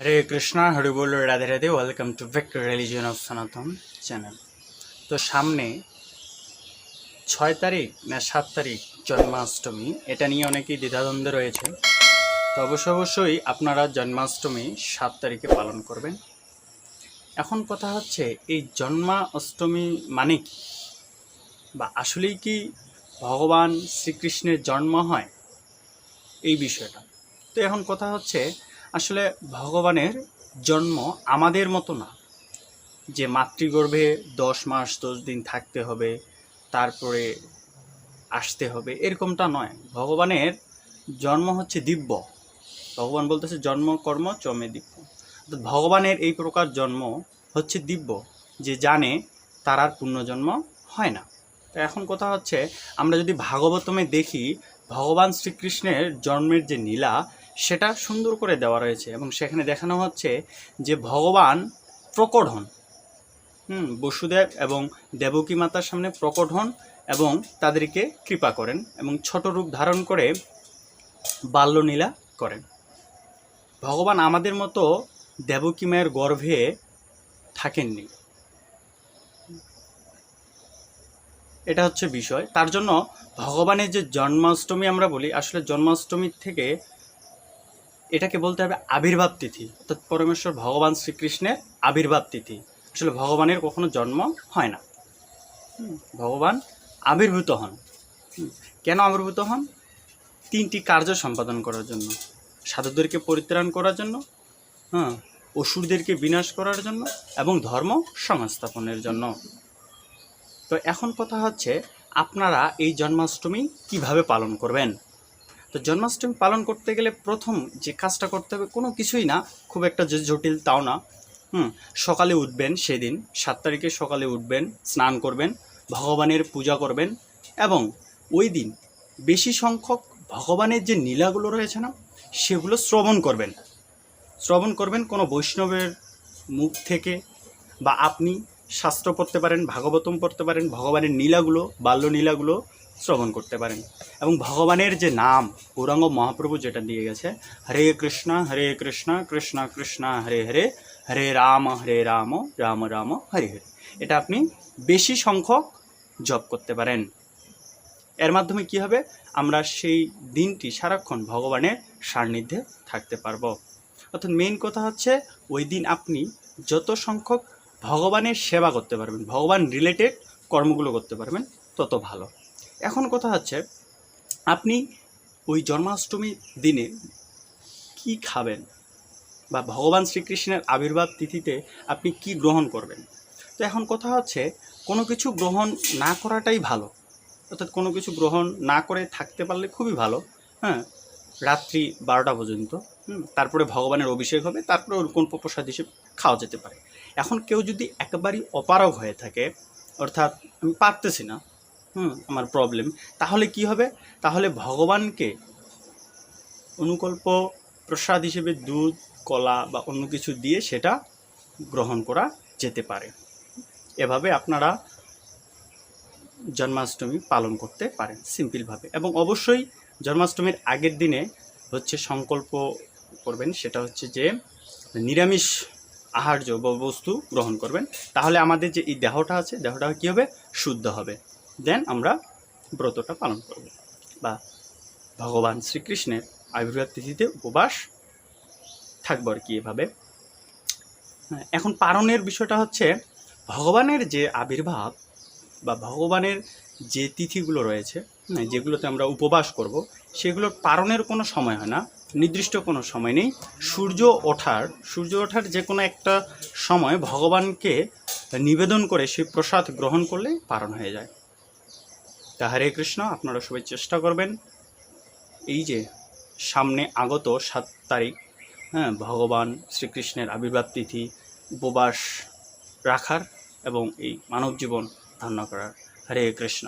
Hare Krishna, Hari ball, Radhe Radhe welcome to vector religion of Sanatan channel তো সামনে ছয় তারিখ না, সাত তারিখ জন্মাষ্টমী, এটা নিয়ে অনেকেই দ্বিধাদ্বন্দ্বে রয়েছে। তো অবশ্য অবশ্যই আপনারা জন্মাষ্টমী সাত তারিখে পালন করবেন। এখন কথা হচ্ছে, এই জন্মাষ্টমী মানে কি? বা আসলেই কি ভগবান শ্রীকৃষ্ণের জন্ম হয়? এই বিষয়টা। তো এখন কথা হচ্ছে আসলে ভগবানের জন্ম আমাদের মতো না। যে মাতৃগর্ভে দশ মাস, দশ দিন থাকতে হবে, তারপরে আসতে হবে, এরকমটা নয়। ভগবানের জন্ম হচ্ছে দিব্য। ভগবান বলতেছে জন্ম, কর্ম চমে দিব্য। অর্থাৎ ভগবানের এই প্রকার জন্ম হচ্ছে দিব্য। যে জানে তার আর পুণ্যজন্ম হয় না। তো এখন কথা হচ্ছে, আমরা যদি ভাগবতমে দেখি, ভগবান শ্রীকৃষ্ণের জন্মের যে নীলা সেটা সুন্দর করে দেওয়া রয়েছে এবং সেখানে দেখানো হচ্ছে যে ভগবান প্রকট হন। হুম, বসুদেব এবং দেবকী মাতার সামনে প্রকট হন এবং তাদেরকে কৃপা করেন এবং ছোট রূপ ধারণ করে বাল্যলীলা করেন। ভগবান আমাদের মতো দেবকী মায়ের গর্ভে থাকেননি। এটা হচ্ছে বিষয়। তার জন্য ভগবানের যে জন্মাষ্টমী আমরা বলি, আসলে জন্মাষ্টমীর থেকে এটাকে বলতে হবে আবির্ভাব তিথি, অর্থাৎ পরমেশ্বর ভগবান শ্রীকৃষ্ণের আবির্ভাব তিথি। আসলে ভগবানের কখনো জন্ম হয় না। ভগবান আবির্ভূত হন। কেন আবির্ভূত হন? তিনটি কার্য সম্পাদন করার জন্য। সাধুদেরকে পরিত্রাণ করার জন্য হ্যাঁ অসুরদেরকে বিনাশ করার জন্য এবং ধর্ম সংস্থাপনের জন্য। তো এখন কথা হচ্ছে, আপনারা এই জন্মাষ্টমী কীভাবে পালন করবেন? তো জন্মাষ্টমী পালন করতে গেলে প্রথম যে কাজটা করতে হবে, কোনো কিছুই না, খুব একটা যে জটিল তাও না। হুম, সকালে উঠবেন সেদিন, সাত তারিখে সকালে উঠবেন, স্নান করবেন, ভগবানের পূজা করবেন এবং ওই দিন বেশি সংখ্যক ভগবানের যে নীলাগুলো রয়েছে না, সেগুলো শ্রবণ করবেন। শ্রবণ করবেন কোনো বৈষ্ণবের মুখ থেকে বা আপনি শাস্ত্র পড়তে পারেন, ভাগবতম পড়তে পারেন, ভগবানের নীলাগুলো বাল্য নীলাগুলো শ্রবণ করতে পারেন। এবং ভগবানের যে নাম, গৌরাঙ্গ মহাপ্রভু যেটা দিয়ে গেছে, হরে কৃষ্ণ হরে কৃষ্ণ কৃষ্ণ কৃষ্ণ, হরে হরে হরে রাম হরে রাম রাম রাম, হরে হরে। এটা আপনি বেশি সংখ্যক জপ করতে পারেন। এর মাধ্যমে কি হবে? আমরা সেই দিনটি সারাক্ষণ ভগবানের সান্নিধ্যে থাকতে পারব। অর্থাৎ মেইন কথা হচ্ছে, ওই দিন আপনি যত সংখ্যক ভগবানের সেবা করতে পারবেন, ভগবান রিলেটেড কর্মগুলো করতে পারবেন, তত ভালো। এখন কথা হচ্ছে, আপনি ওই জন্মাষ্টমী দিনে কি খাবেন? বা ভগবান শ্রীকৃষ্ণের আবির্ভাব তিথিতে আপনি কি গ্রহণ করবেন? তো এখন কথা হচ্ছে, কোনো কিছু গ্রহণ না করাটাই ভালো। অর্থাৎ কোনো কিছু গ্রহণ না করে থাকতে পারলে খুবই ভালো হ্যাঁ? রাত্রি বারোটা পর্যন্ত তারপরে ভগবানের অভিষেক হবে, তারপরে কোন প্রসাদ হিসেবে খাওয়া যেতে পারে। এখন কেউ যদি একেবারেই অপারগ হয়ে থাকে, অর্থাৎ আমি পারতেছি না হুম, আমার প্রবলেম তাহলে কি হবে? তাহলে ভগবানকে অনুকল্প প্রসাদ হিসেবে দুধ, কলা বা অন্য কিছু দিয়ে সেটা গ্রহণ করা যেতে পারে। এভাবে আপনারা জন্মাষ্টমী পালন করতে পারেন, সিম্পলভাবে। এবং অবশ্যই জন্মাষ্টমীর আগের দিনে হচ্ছে সংকল্প করবেন, সেটা হচ্ছে যে নিরামিষ আহার্য বস্তু গ্রহণ করবেন। তাহলে আমাদের যে এই দেহটা আছে, দেহটা কী হবে? শুদ্ধ হবে। দেন আমরা ব্রতটা পালন করব। বা ভগবান শ্রীকৃষ্ণের আবির্ভাব তিথিতে উপবাস থাকব আর কি এভাবে। এখন পারণের বিষয়টা হচ্ছে ভগবানের যে আবির্ভাব বা ভগবানের যে তিথিগুলো রয়েছে হ্যাঁ, যেগুলোতে আমরা উপবাস করব সেগুলোর পারণের কোনো সময় হয় না। নির্দিষ্ট কোনো সময় নেই। সূর্য ওঠার সূর্য ওঠার যে কোনো একটা সময় ভগবানকে নিবেদন করে সেই প্রসাদ গ্রহণ করলে পারণ হয়ে যায়। তা হরে কৃষ্ণ, আপনারা সবাই চেষ্টা করবেন। এই যে সামনে আগত সাত তারিখ হ্যাঁ ভগবান শ্রীকৃষ্ণের আবির্ভাব তিথি উপবাস রাখার এবং এই মানব জীবন ধন্য করার। হরে কৃষ্ণ।